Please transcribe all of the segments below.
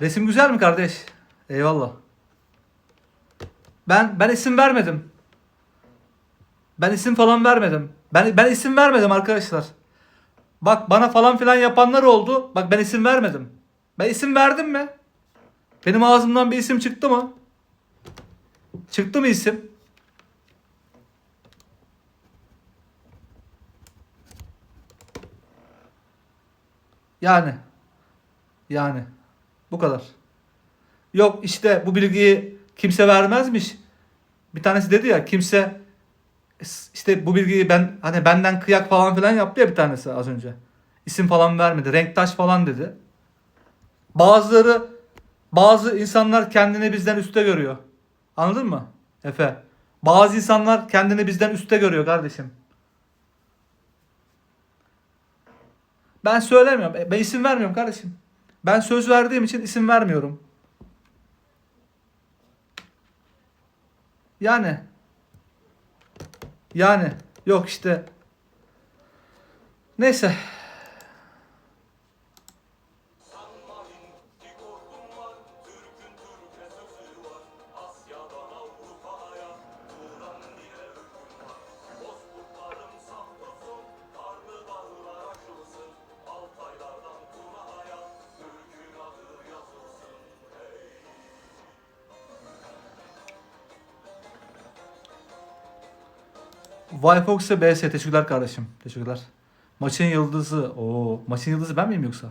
Resim güzel mi kardeş? Eyvallah. Ben ben isim vermedim. Ben isim falan vermedim. Ben ben isim vermedim arkadaşlar. Bak bana falan filan yapanlar oldu. Bak ben isim vermedim. Ben isim verdim mi? Benim ağzımdan bir isim çıktı mı? Çıktı mı isim? Yani. Yani. Bu kadar. Yok işte bu bilgiyi kimse vermezmiş. Bir tanesi dedi ya kimse işte bu bilgiyi ben hani benden kıyak falan filan yaptı ya bir tanesi az önce. İsim falan vermedi. Renktaş falan dedi. Bazıları bazı insanlar kendini bizden üstte görüyor. Anladın mı? Efe. Bazı insanlar kendini bizden üstte görüyor kardeşim. Ben söylemiyorum. E, Ben isim vermiyorum kardeşim. Ben söz verdiğim için isim vermiyorum. Yani. Yani. Yok işte. Neyse. Vifox'a BS teşekkürler kardeşim. Teşekkürler. Maçın yıldızı. Oo, maçın yıldızı ben miyim yoksa?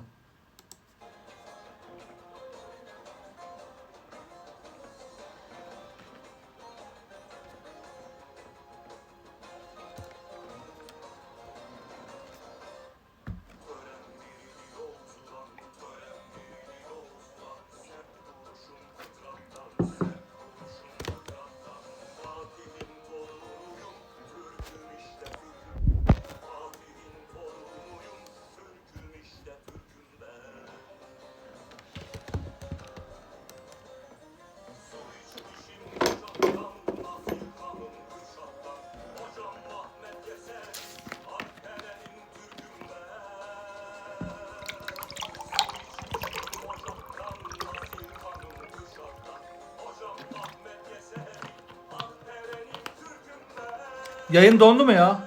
Yayın dondu mu ya?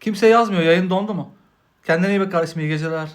Kimse yazmıyor. Yayın dondu mu? Kendine iyi bak kardeşim. iyi geceler.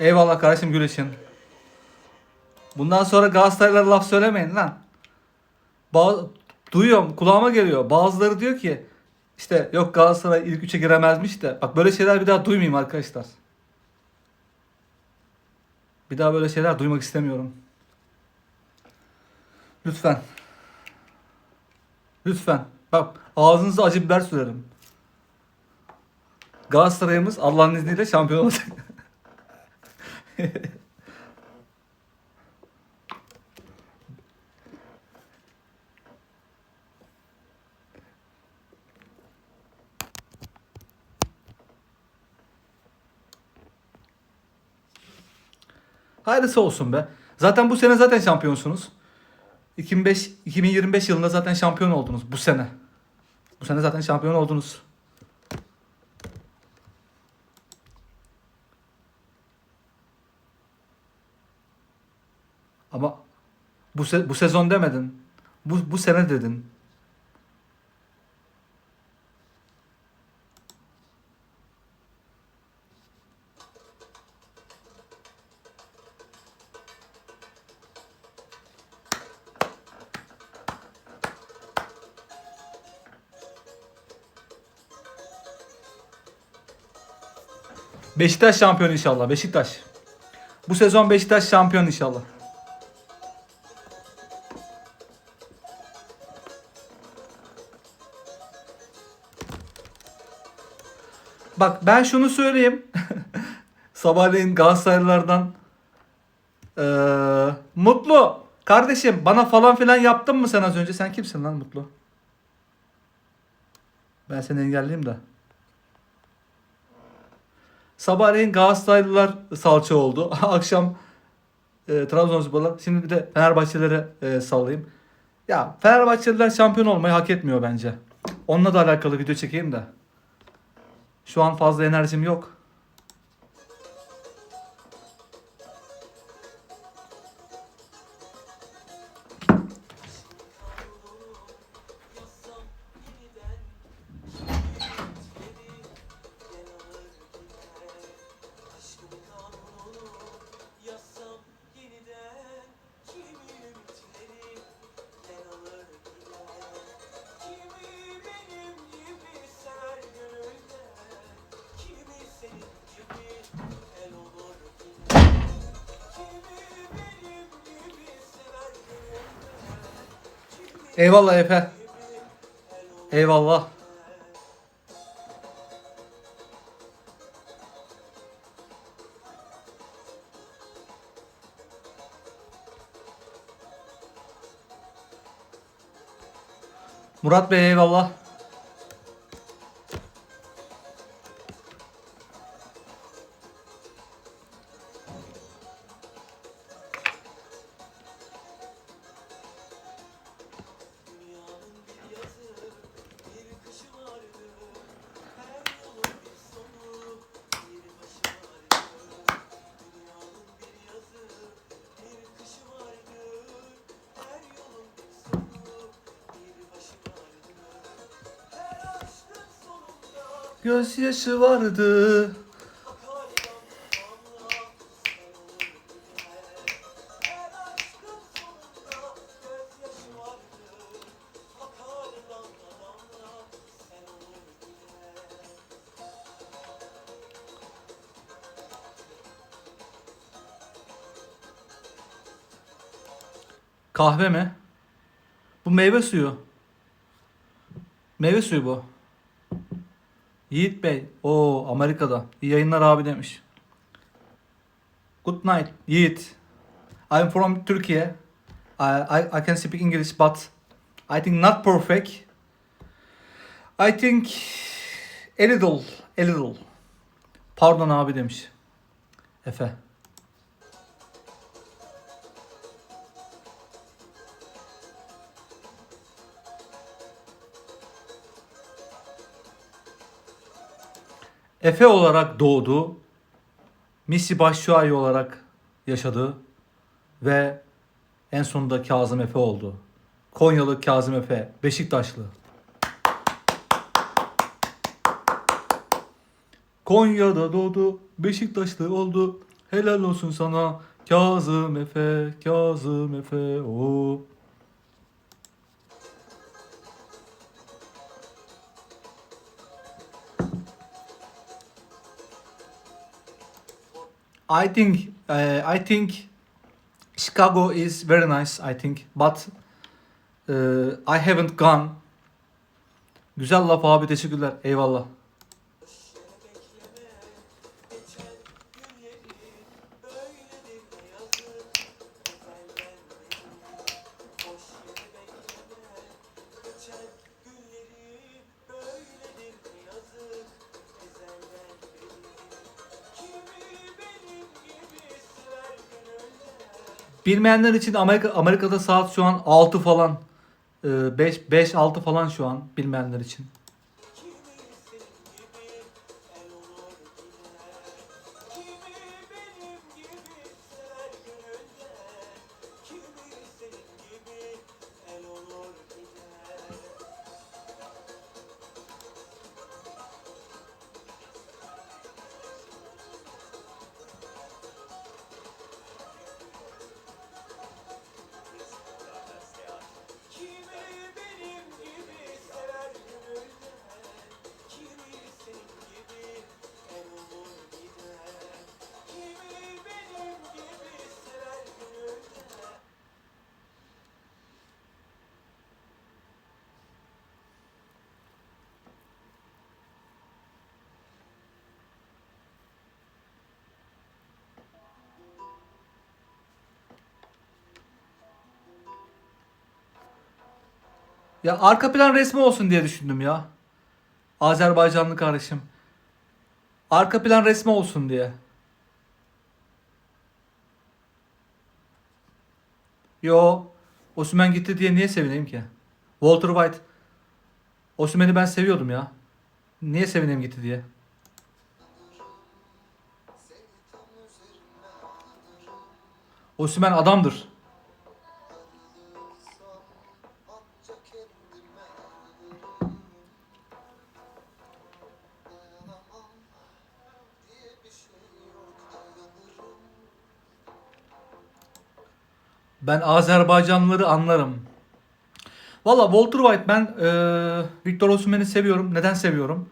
Eyvallah kardeşim güreşin. Bundan sonra Galatasaraylılara laf söylemeyin lan. Ba- duyuyorum kulağıma geliyor. Bazıları diyor ki işte yok Galatasaray ilk üçe giremezmiş de. Bak böyle şeyler bir daha duymayayım arkadaşlar. Bir daha böyle şeyler duymak istemiyorum. Lütfen. Lütfen. Bak ağzınıza acı biber sürerim. Galatasaray'ımız Allah'ın izniyle şampiyon olacak. Hayırlısı olsun be. Zaten bu sene zaten şampiyonsunuz. 2005 2025 yılında zaten şampiyon oldunuz bu sene. Bu sene zaten şampiyon oldunuz. Ama bu se- bu sezon demedin. Bu bu sene dedin. Beşiktaş şampiyon inşallah. Beşiktaş. Bu sezon Beşiktaş şampiyon inşallah. Bak ben şunu söyleyeyim. Sabahleyin Galatasaraylılardan eee, Mutlu kardeşim bana falan filan yaptın mı sen az önce? Sen kimsin lan Mutlu? Ben seni engelleyeyim de. Sabahleyin Galatasaraylılar salça oldu. Akşam e, Trabzonsporlar. Şimdi bir de Fenerbahçelilere e, sallayayım. Ya Fenerbahçeliler şampiyon olmayı hak etmiyor bence. Onunla da alakalı video çekeyim de. Şu an fazla enerjim yok. Eyvallah Efe. Eyvallah. Murat Bey eyvallah. Gözyaşı vardı. Kahve mi? Bu meyve suyu. Meyve suyu bu. Yiğit Bey. o Amerika'da. İyi yayınlar abi demiş. Good night. Yiğit. I'm from Turkey. I, I, I can speak English but I think not perfect. I think a little. A little. Pardon abi demiş. Efe. Efe olarak doğdu. Misi Başşuay olarak yaşadı. Ve en sonunda Kazım Efe oldu. Konyalı Kazım Efe, Beşiktaşlı. Konya'da doğdu, Beşiktaşlı oldu. Helal olsun sana Kazım Efe, Kazım Efe. O. I think uh, I think Chicago is very nice. I think, but uh, I haven't gone. Güzel laf abi teşekkürler. Eyvallah. Bilmeyenler için Amerika Amerika'da saat şu an 6 falan. 5 5 6 falan şu an bilmeyenler için. Ya arka plan resmi olsun diye düşündüm ya. Azerbaycanlı kardeşim. Arka plan resmi olsun diye. Yo. Osimhen gitti diye niye sevineyim ki? Walter White. Osimhen'i ben seviyordum ya. Niye sevineyim gitti diye? Osimhen adamdır. Ben Azerbaycanlıları anlarım. Valla Walter White ben e, Victor Osimhen'i seviyorum. Neden seviyorum?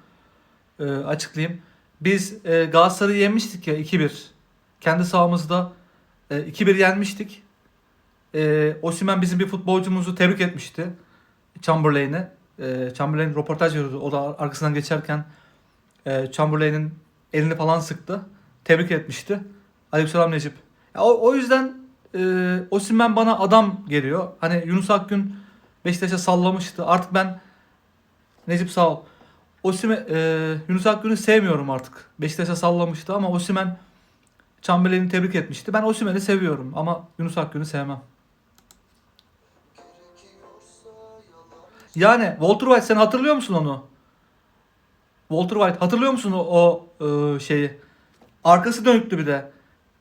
E, açıklayayım. Biz e, Galatasaray'ı yenmiştik ya 2-1. Kendi sahamızda e, 2-1 yenmiştik. E, Osimhen bizim bir futbolcumuzu tebrik etmişti. Chamberlain'e. E, Chamberlain röportaj veriyordu. O da arkasından geçerken e, Chamberlain'in elini falan sıktı. Tebrik etmişti. Aleykümselam Necip. Ya, o, o yüzden e, Osimhen bana adam geliyor. Hani Yunus Akgün Beşiktaş'a sallamıştı. Artık ben Necip sağ ol. Osimhen, e, Yunus Akgün'ü sevmiyorum artık. Beşiktaş'a sallamıştı ama Osimhen Chamberlain'i tebrik etmişti. Ben Osimhen'i seviyorum ama Yunus Akgün'ü sevmem. Yani Walter White sen hatırlıyor musun onu? Walter White hatırlıyor musun o, o e, şeyi? Arkası dönüktü bir de.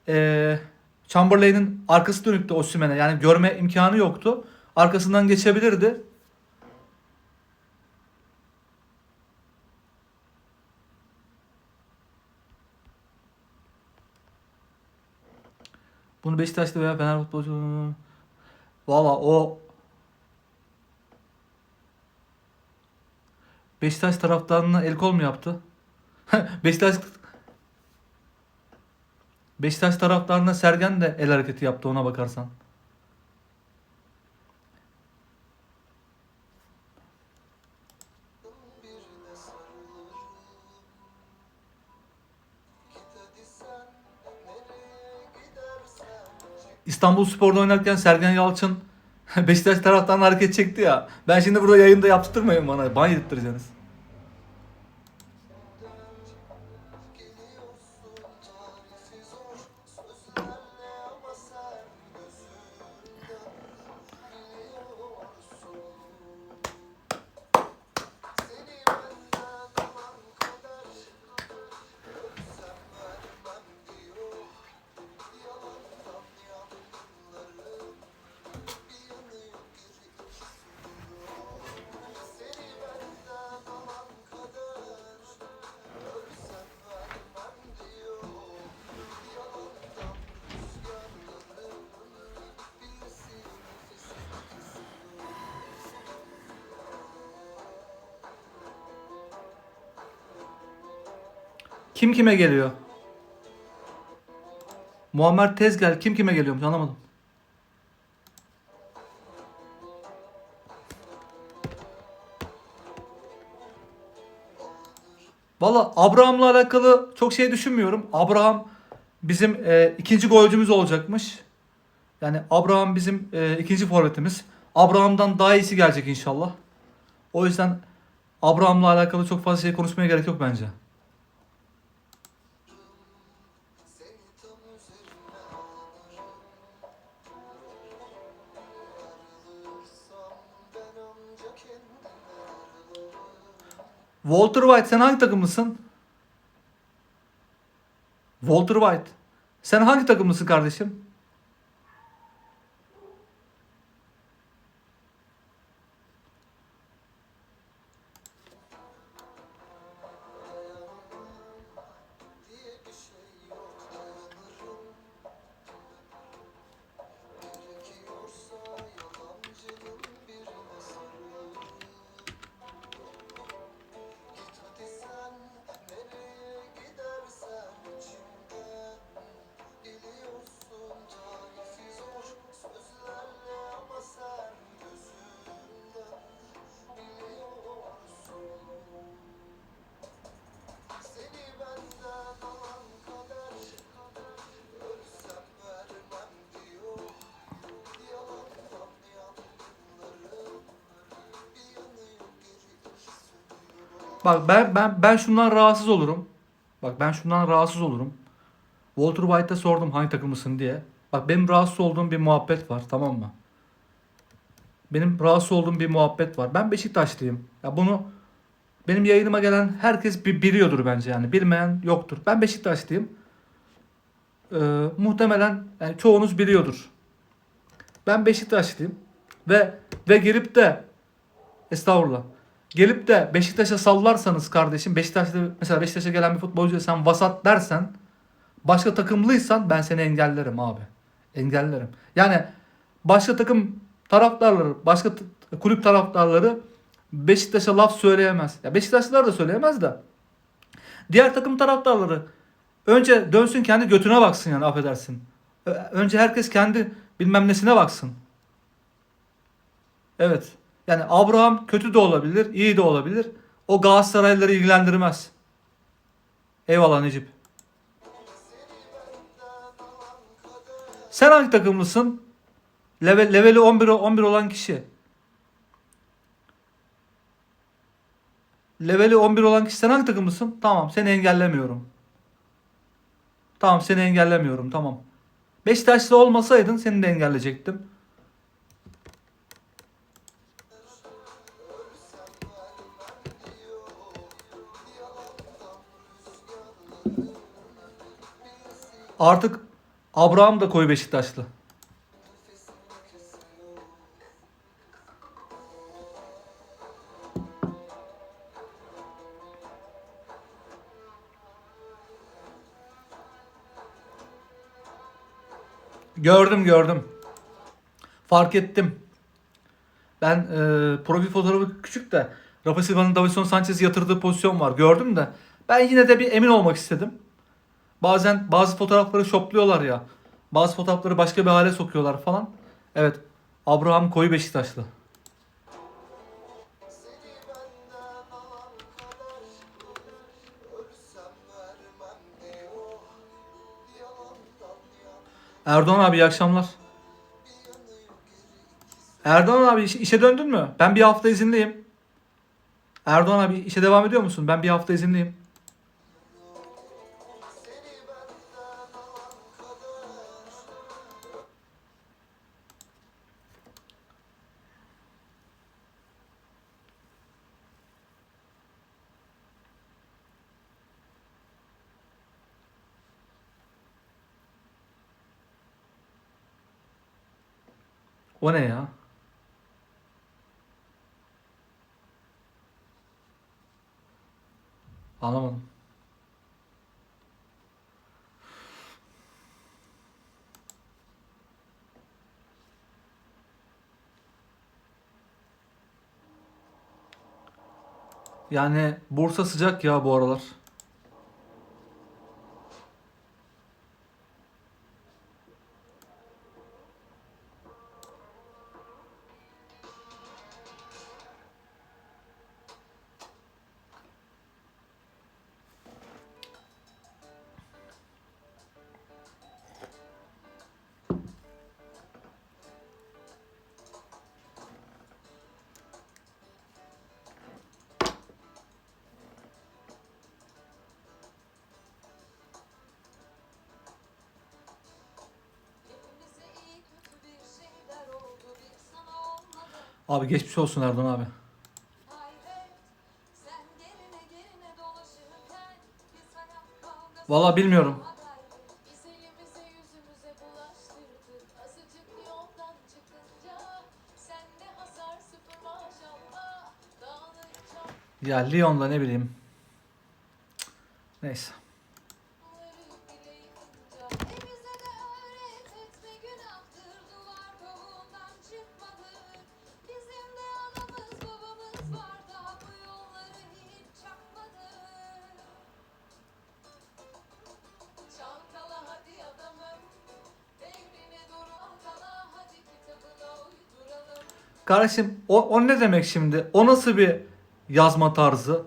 E, Chamberlain'in arkası dönüktü Osimhen'e. Yani görme imkanı yoktu. Arkasından geçebilirdi. Bunu Beşiktaş'ta veya Fener futbolcu... Valla o Beşiktaş taraftarına el kol mu yaptı? Beşiktaş Beşiktaş taraftarına Sergen de el hareketi yaptı ona bakarsan. İstanbul Spor'da oynarken Sergen Yalçın Beşiktaş taraftarına hareket çekti ya. Ben şimdi burada yayında yaptırmayın bana. Ban yedirttireceksiniz. Kim kime geliyor? Muammer Tezgel kim kime geliyormuş anlamadım. Valla Abraham'la alakalı çok şey düşünmüyorum. Abraham bizim e, ikinci golcümüz olacakmış. Yani Abraham bizim e, ikinci forvetimiz. Abraham'dan daha iyisi gelecek inşallah. O yüzden Abraham'la alakalı çok fazla şey konuşmaya gerek yok bence. Walter White sen hangi takımlısın? Walter White. Sen hangi takımlısın kardeşim? Bak ben ben ben şundan rahatsız olurum. Bak ben şundan rahatsız olurum. Walter White'a sordum hangi takımlısın diye. Bak benim rahatsız olduğum bir muhabbet var tamam mı? Benim rahatsız olduğum bir muhabbet var. Ben Beşiktaşlıyım. Ya bunu benim yayınıma gelen herkes bi- biliyordur bence yani. Bilmeyen yoktur. Ben Beşiktaşlıyım. Ee, muhtemelen yani çoğunuz biliyordur. Ben Beşiktaşlıyım ve ve gelip de estağfurullah. Gelip de Beşiktaş'a sallarsanız kardeşim Beşiktaş'ta mesela Beşiktaş'a gelen bir futbolcuya sen vasat dersen başka takımlıysan ben seni engellerim abi. Engellerim. Yani başka takım taraftarları, başka kulüp taraftarları Beşiktaş'a laf söyleyemez. Ya Beşiktaşlılar da söyleyemez de. Diğer takım taraftarları önce dönsün kendi götüne baksın yani affedersin. Önce herkes kendi bilmem nesine baksın. Evet. Yani Abraham kötü de olabilir, iyi de olabilir. O Galatasaraylıları ilgilendirmez. Eyvallah Necip. Sen hangi takımlısın? Level, leveli 11, 11 olan kişi. Leveli 11 olan kişi sen hangi takımlısın? Tamam seni engellemiyorum. Tamam seni engellemiyorum tamam. Beşiktaşlı olmasaydın seni de engelleyecektim. Artık Abraham da koyu Beşiktaşlı. Gördüm gördüm. Fark ettim. Ben e, profil fotoğrafı küçük de Rafa Silva'nın Davison Sanchez'i yatırdığı pozisyon var. Gördüm de ben yine de bir emin olmak istedim. Bazen bazı fotoğrafları şopluyorlar ya. Bazı fotoğrafları başka bir hale sokuyorlar falan. Evet. Abraham koyu Beşiktaşlı. Erdoğan abi iyi akşamlar. Erdoğan abi iş- işe döndün mü? Ben bir hafta izinliyim. Erdoğan abi işe devam ediyor musun? Ben bir hafta izinliyim. O ne ya? Anlamadım. Yani Bursa sıcak ya bu aralar. Abi geçmiş olsun Erdoğan abi. Vallahi bilmiyorum. Ya Lyon'la ne bileyim. Neyse. Kardeşim o, o ne demek şimdi? O nasıl bir yazma tarzı?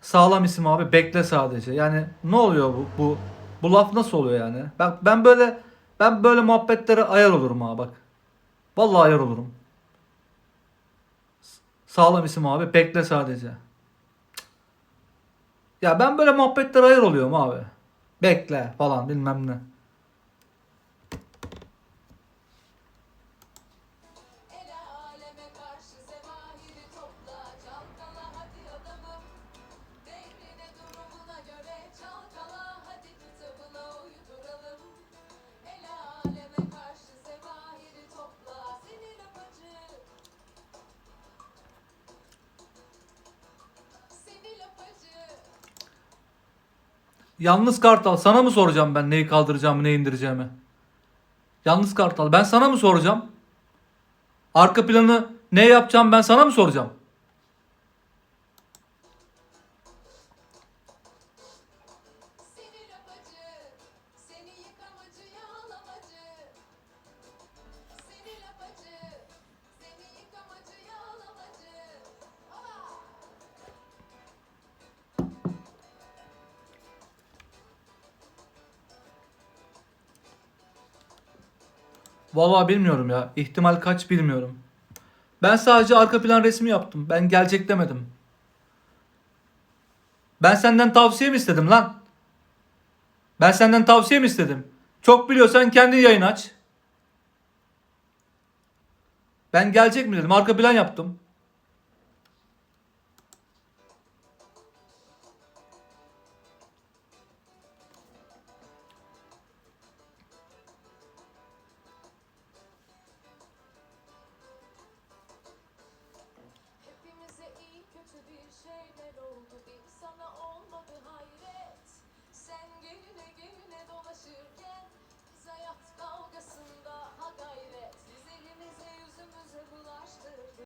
Sağlam isim abi bekle sadece. Yani ne oluyor bu bu bu laf nasıl oluyor yani? Ben ben böyle ben böyle muhabbetlere ayar olurum ha bak. Vallahi ayar olurum. Sağlam isim abi bekle sadece. Ya ben böyle muhabbetlere ayır oluyorum abi. Bekle falan bilmem ne. Yalnız Kartal sana mı soracağım ben neyi kaldıracağımı ne indireceğimi? Yalnız Kartal ben sana mı soracağım? Arka planı ne yapacağım ben sana mı soracağım? Vallahi bilmiyorum ya. İhtimal kaç bilmiyorum. Ben sadece arka plan resmi yaptım. Ben gelecek demedim. Ben senden tavsiye mi istedim lan? Ben senden tavsiye mi istedim? Çok biliyorsan kendin yayın aç. Ben gelecek mi dedim. Arka plan yaptım.